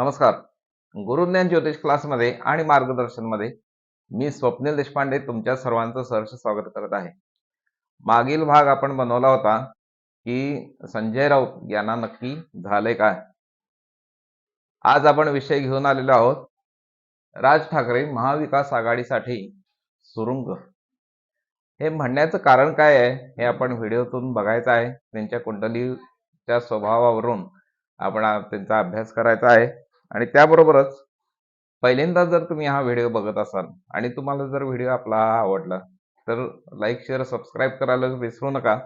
नमस्कार. गुरुज्ञान ज्योतिष क्लासमध्ये आणि मार्गदर्शनमध्ये मी स्वप्नील देशपांडे तुमच्या सर्वांचं सहर्ष स्वागत करत आहे. मागील भाग आपण बनवला होता की संजय राऊत यांना नक्की झाले काय? आज आपण विषय घेऊन आलेलो आहोत. राज ठाकरे महाविकास आघाडीसाठी सुरुंग. हे म्हणण्याचं कारण काय आहे हे आपण व्हिडिओतून बघायचं आहे. त्यांच्या कुंडलीच्या स्वभावावरून आपण त्यांचा अभ्यास करायचा आहे. आणि त्याबरोबरच पहिल्यांदा जर तुम्ही हा व्हिडिओ बघत असाल आणि तुम्हाला जर व्हिडिओ आपला हा आवडला तर लाईक शेअर सबस्क्राईब करायला विसरू नका.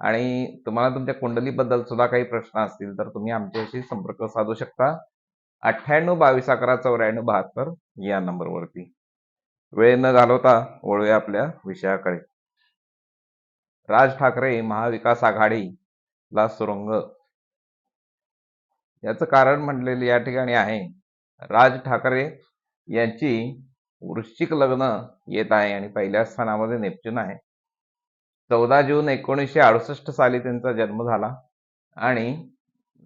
आणि तुम्हाला तुमच्या कुंडलीबद्दल सुद्धा काही प्रश्न असतील तर तुम्ही आमच्याशी संपर्क साधू शकता. अठ्ठ्याण्णव बावीस अकरा चौऱ्याण्णव बहात्तर या नंबरवरती. वेळ न घालवता वळूया आपल्या विषयाकडे. राज ठाकरे महाविकास आघाडीला सुरुंग याचं कारण म्हटलेले या ठिकाणी आहे. राज ठाकरे यांची वृश्चिक लग्न येत आहे आणि पहिल्या स्थानामध्ये नेपच्यून आहे. चौदा जून एकोणीसशे अडुसष्ट साली त्यांचा जन्म झाला आणि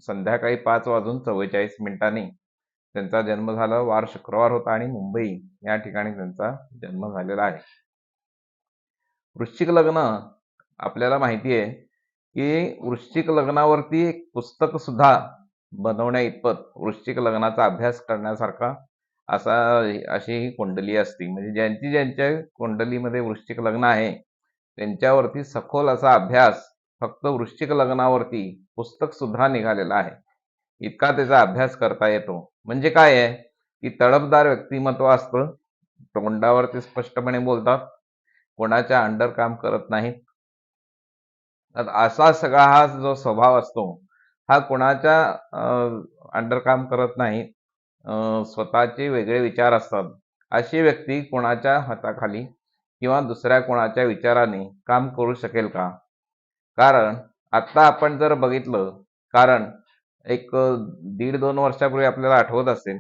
संध्याकाळी पाच वाजून चव्वेचाळीस मिनिटांनी त्यांचा जन्म झाला. वार शुक्रवार होता आणि मुंबई या ठिकाणी त्यांचा जन्म झालेला आहे. वृश्चिक लग्न आपल्याला माहिती आहे की वृश्चिक लग्नावरती एक पुस्तक सुद्धा बनवण्या इतपत वृश्चिक लग्नाचा अभ्यास करण्यासारखा असा अशी ही कुंडली असते. म्हणजे ज्यांची ज्यांच्या कुंडलीमध्ये वृश्चिक लग्न आहे त्यांच्यावरती सखोल असा अभ्यास फक्त वृश्चिक लग्नावरती पुस्तक सुद्धा निघालेलं आहे. इतका त्याचा अभ्यास करता येतो. म्हणजे काय आहे? की तडफदार व्यक्तिमत्व असतं. तोंडावरती स्पष्टपणे बोलतात. कोणाच्या अंडर काम करत नाहीत. असा सगळा हा जो स्वभाव असतो हा कोणाच्या अंडर काम करत नाही स्वतःचे वेगळे विचार असतात. अशी व्यक्ती कोणाच्या हाताखाली किंवा दुसऱ्या कोणाच्या विचाराने काम करू शकेल का? कारण आत्ता आपण जर बघितलं कारण एक दीड दोन वर्षापूर्वी आपल्याला आठवत असेल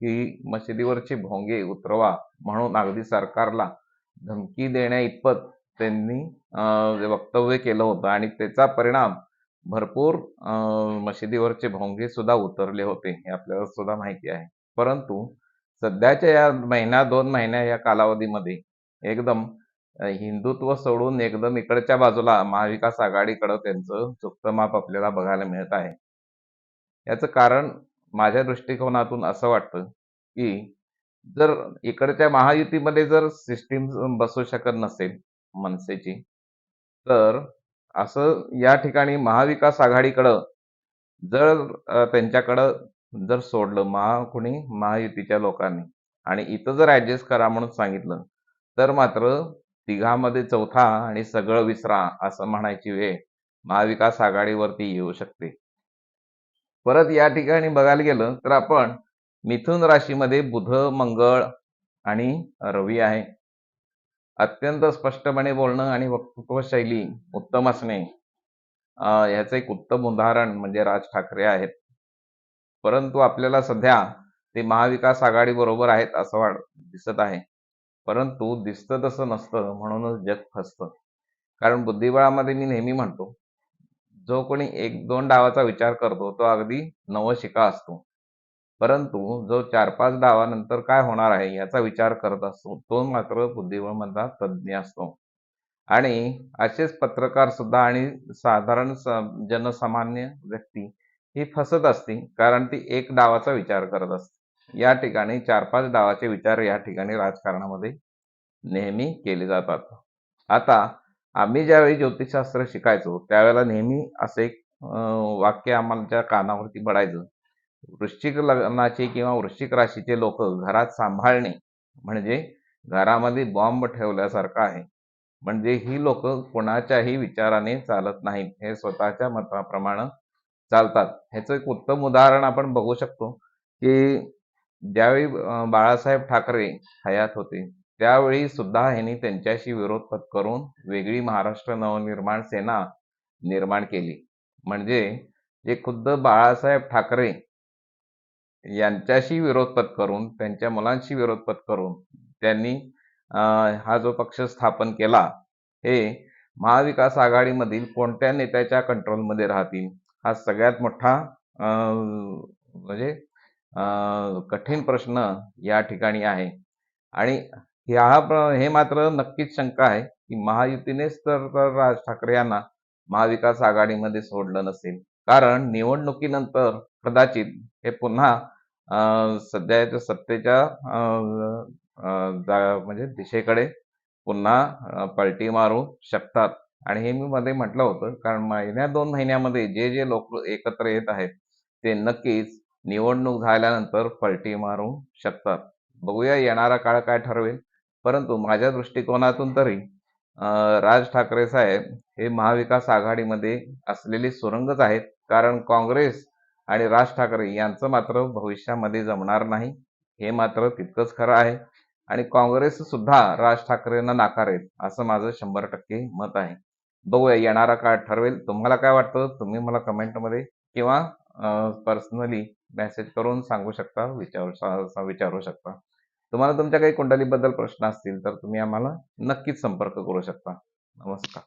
की मशिदीवरचे भोंगे उतरवा म्हणून अगदी सरकारला धमकी देण्या इतपत त्यांनी वक्तव्य केलं होतं आणि त्याचा परिणाम भरपूर मशिदीवरचे भोंगे सुद्धा उतरले होते हे आपल्याला सुद्धा माहिती आहे. परंतु सध्याच्या या महिन्या दोन महिन्या या कालावधीमध्ये एकदम हिंदुत्व सोडून एकदम इकडच्या बाजूला महाविकास आघाडीकडं त्यांचं चुकतं माप आपल्याला बघायला मिळत आहे. याचं कारण माझ्या दृष्टिकोनातून असं वाटतं की जर इकडच्या महायुतीमध्ये जर सिस्टीम बसू शकत नसेल मनसेची तर असं या ठिकाणी महाविकास आघाडीकडं जर त्यांच्याकडं जर सोडलं महा कुणी? महायुतीच्या लोकांनी. आणि इथं जर ऍडजस्ट करा म्हणून सांगितलं तर मात्र तिघामध्ये चौथा आणि सगळं विसरा असं म्हणायची वेळ महाविकास आघाडीवरती येऊ शकते. परत या ठिकाणी बघायला गेलं तर आपण मिथुन राशीमध्ये बुध मंगळ आणि रवी आहे. अत्यंत स्पष्टपणे बोलणं आणि वक्तृत्व शैली उत्तम असणे ह्याचं एक उत्तम उदाहरण म्हणजे राज ठाकरे आहेत. परंतु आपल्याला सध्या ते महाविकास आघाडी बरोबर आहेत असं वाट दिसत आहे. परंतु दिसतं तसं नसतं म्हणूनच जग फसतं. कारण बुद्धिबळामध्ये मी नेहमी म्हणतो जो कोणी एक दोन डावाचा विचार करतो तो अगदी नवशिका असतो. परंतु जो चार पाच डावानंतर काय होणार आहे याचा विचार करत असतो तो मात्र बुद्धिबळमधला तज्ज्ञ असतो. आणि असेच पत्रकार सुद्धा आणि साधारण जनसामान्य व्यक्ती ही फसत असते कारण ती एक डावाचा विचार करत असते. या ठिकाणी चार पाच डावाचे विचार या ठिकाणी राजकारणामध्ये नेहमी केले जातात. आता आम्ही ज्यावेळी ज्योतिषशास्त्र शिकायचो त्यावेळेला नेहमी असे वाक्य आम्हाला कानावरती पडायचं वृश्चिक लग्नाचे किंवा वृश्चिक राशीचे लोक घरात सांभाळणे म्हणजे घरामध्ये बॉम्ब ठेवल्यासारखं आहे. म्हणजे ही लोक कोणाच्याही विचाराने चालत नाहीत. हे स्वतःच्या मताप्रमाणे चालतात. ह्याचं एक उत्तम उदाहरण आपण बघू शकतो की ज्यावेळी बाळासाहेब ठाकरे हयात होते त्यावेळी सुद्धा ह्यांनी त्यांच्याशी विरोध पत्करून वेगळी महाराष्ट्र नवनिर्माण सेना निर्माण केली. म्हणजे जे खुद्द बाळासाहेब ठाकरे यांच्याशी विरोध करून त्यांच्या मुलांशी विरोध पत्करून त्यांनी हा जो पक्ष स्थापन केला हे महाविकास आघाडीमधील कोणत्या नेत्याच्या कंट्रोलमध्ये राहतील? हा सगळ्यात मोठा म्हणजे अं, कठीण प्रश्न या ठिकाणी आहे. आणि ह्या प्र- हे मात्र नक्कीच शंका आहे की महायुतीनेच तर राज ठाकरे यांना महाविकास आघाडीमध्ये सोडलं नसेल. कारण निवडणुकीनंतर कदाचित हे पुन्हा सध्या याच्या सत्तेच्या जा- म्हणजे दिशेकडे पुन्हा पलटी मारू शकतात. आणि हे मी मध्ये म्हटलं होतं कारण महिन्या दोन महिन्यामध्ये जे जे लोक एकत्र येत आहेत ते नक्कीच निवडणूक झाल्यानंतर पलटी मारू शकतात. बघूया येणारा काळ काय ठरवेल. परंतु माझ्या दृष्टिकोनातून तरी राज ठाकरे साहेब हे महाविकास आघाडीमध्ये असलेले सुरंगच आहेत. कारण काँग्रेस आणि राज ठाकरे यांचं मात्र भविष्यामध्ये जमणार नाही. हे मात्र तितकंच खरं आहे. आणि काँग्रेस सुद्धा राज ठाकरेंना नाकारेल असं माझं शंभर टक्के मत आहे. बघूया येणारा काळ ठरवेल. तुम्हाला काय वाटतं? तुम्ही मला कमेंटमध्ये किंवा पर्सनली मेसेज करून सांगू शकता विचारू विचारू शकता. तुम्हाला तुमच्या काही कुंडलीबद्दल प्रश्न असतील तर तुम्ही आम्हाला नक्कीच संपर्क करू शकता. नमस्कार.